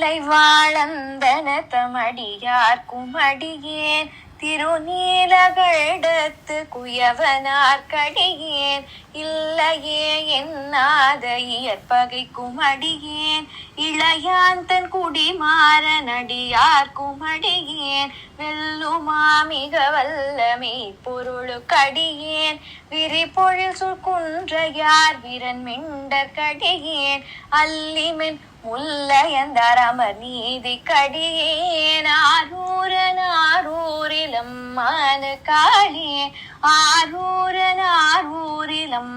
தலை வாழந்தன தமடியார் குமடியேன். திருநீலகடத்து குயவனார் கடியேன். இல்லையே என்னாத இயற்பகை குமடியேன். இளையாந்தன் குடிமாறன் நடியார் குமடியேன். வெல்லுமா மிக வல்லமை பொருளு கடியேன். விரிபொழில் சுற்குன்றையார் வீரன் மிண்டர் கடியேன். அல்லிமென் முல்லையந்தார் அமர் நீதி கடியேன் ஆரூரன் ஆரூரிலம் மானு காளே. ஆரூரன் ஆரூரிலம்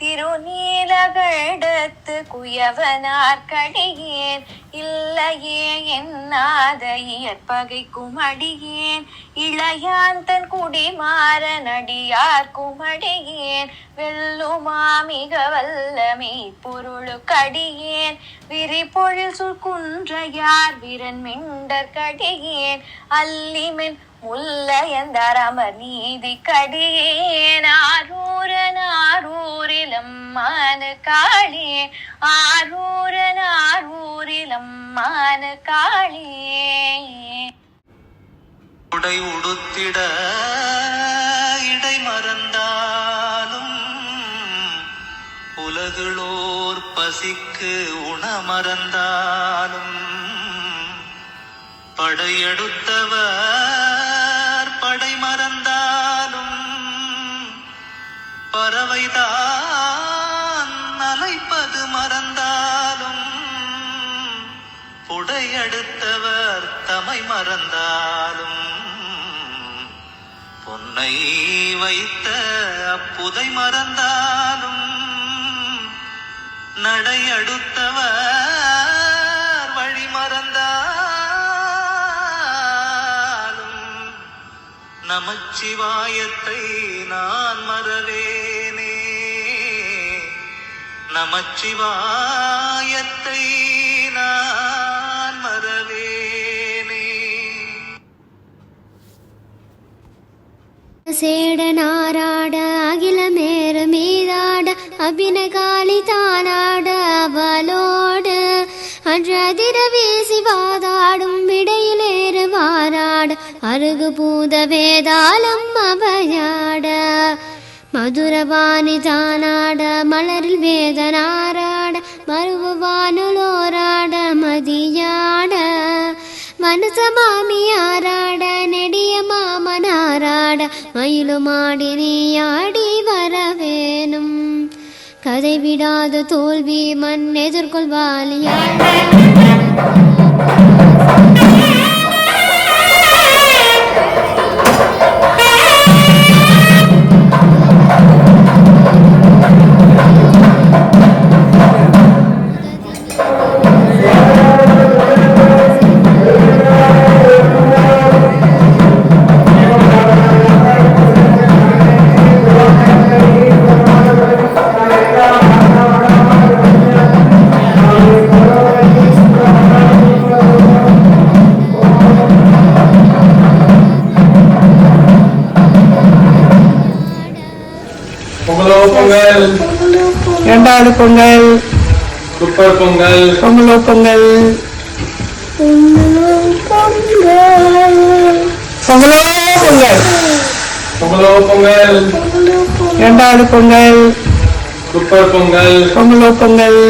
திருநீலகடத்து குயவனார்கடியேன் இல்லையே என்னாத இயற்பகைக்கும் அடியேன் இளையாந்தன் குடிமாறன் நடியார்க்கும் அடியேன் வெல்லுமா மிக வல்லமை பொருளு கடியேன். விரிபொழில் சுற்குன்றையார் வீரன் மிண்டர் கடியேன். அல்லிமென் முல்லையந்தார் அமர் நீதி கடியேன். ஆரோ ஆரூரிலம் மானு காளே. ஆரூரன் ஆரூரிலம் மானு உடை உடுத்திட இடை மறந்தாலும் உலகுளோர் பசிக்கு உணமறந்தாலும் படையெடுத்தவர் பறவைதான் அலைப்பது மறந்தாலும் புடையெடுத்தவர் தமை மறந்தாலும் பொன்னை வைத்த அப்புதை மறந்தாலும் நடையடுத்தவர் வழி மறந்தாலும் நமச்சிவாயத்தை நான் மறவே நமச்சிவாயத்தை நான் மறவேனே. சேட நாராட அகில அகிலமேற மீதாட அபினகாலி தானாட அவளோடு அன்று அதிர இடையிலேறு வாராட அருகு பூத வேதாளம் அவையாட. மதுரவாணி தானாட மலரில் வேதனாராட மருவானுலோராட மதியாட. மனச மாமியாராட நெடிய மாமனாராட மயிலுமாடி நீயாடி வரவேணும். கதை விடாத தோல்வி மண் எதிர்கொள்வாலியாட பொங்கலோ பொங்கல் இரண்டாவது பொங்கல் சூப்பர் பொங்கல் பொங்கலோ பொங்கல் பொங்கலோ பொங்கல் பொங்கலோ பொங்கல் இரண்டாவது பொங்கல் சூப்பர் பொங்கல் பொங்கலோ பொங்கல்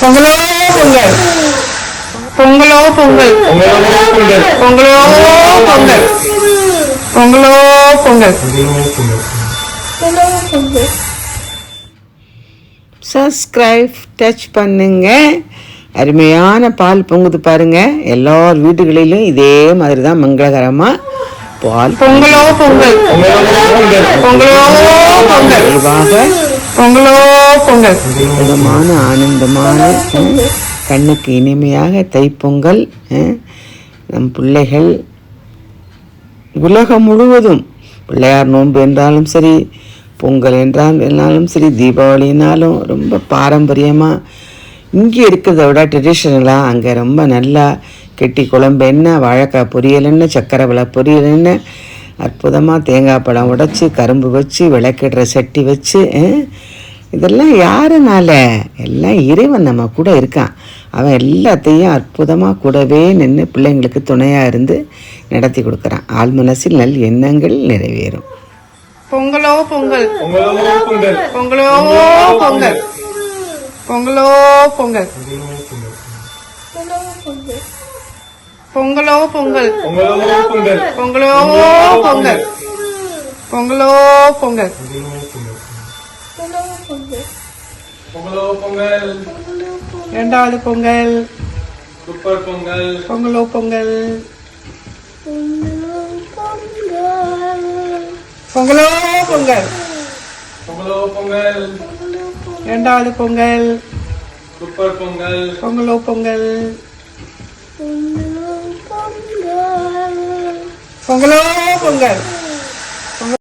பொங்கலோ பொங்கல் பொங்கலோ பொங்கல் பொங்கலோ பொங்கல் பொங்கலோ பொங்கல் பொங்கலோ பொங்கல். சப்ஸ்கிரைப் டச் பண்ணுங்க. அருமையான பால் பொங்குது பாருங்க. எல்லார் வீட்டுகளிலும் இதே மாதிரி தான் மங்களகரமா பால் பொங்கலோ பொங்கல். பொங்கலோ பொங்கல். பொங்கலோ பொங்கல். விதமான ஆனந்தமான கண்ணுக்கு இனிமையாக தைப்பொங்கல் நம் பிள்ளைகள் உலகம் முழுவதும் பிள்ளையார் நோன்பு என்றாலும் சரி பொங்கல் என்றால் என்னாலும் சரி தீபாவளினாலும் ரொம்ப பாரம்பரியமாக இங்கே இருக்கிறத விட ட்ரெடிஷ்னலாக அங்கே ரொம்ப நல்லா கெட்டி குழம்பு என்ன வாழைக்காய் பொரியல் என்ன சக்கரை விலை பொரியல் என்ன அற்புதமாக தேங்காய் பழம் உடைச்சி கரும்பு வச்சு விளக்கிடுற சட்டி வச்சு இதெல்லாம் யாருனால? எல்லாம் இறைவன் நம்ம கூட இருக்கான். அவன் எல்லாத்தையும் அற்புதமாக கூடவே நின்று பிள்ளைங்களுக்கு துணையாக இருந்து நடத்தி கொடுக்குறான். ஆள் மனசில் நல் எண்ணங்கள் நிறைவேறும். பொங்கலோ பொங்கல். பொங்கலோ பொங்கல். பொங்கலோ பொங்கல். பொங்கலோ பொங்கல். பொங்கலோ பொங்கல். பொங்கலோ பொங்கல். பொங்கலோ பொங்கல். பொங்கலோ. பொங்கல் பொங்கலோ. பொங்கல். சூப்பர் பொங்கல். பொங்கலோ பொங்கல். பொங்கலோ பொங்கல். பொங்கலோ பொங்கல். ரெண்டாவது பொங்கல். சூப்பர் பொங்கல். பொங்கலோ பொங்கல். பொங்கலோ பொங்கல்.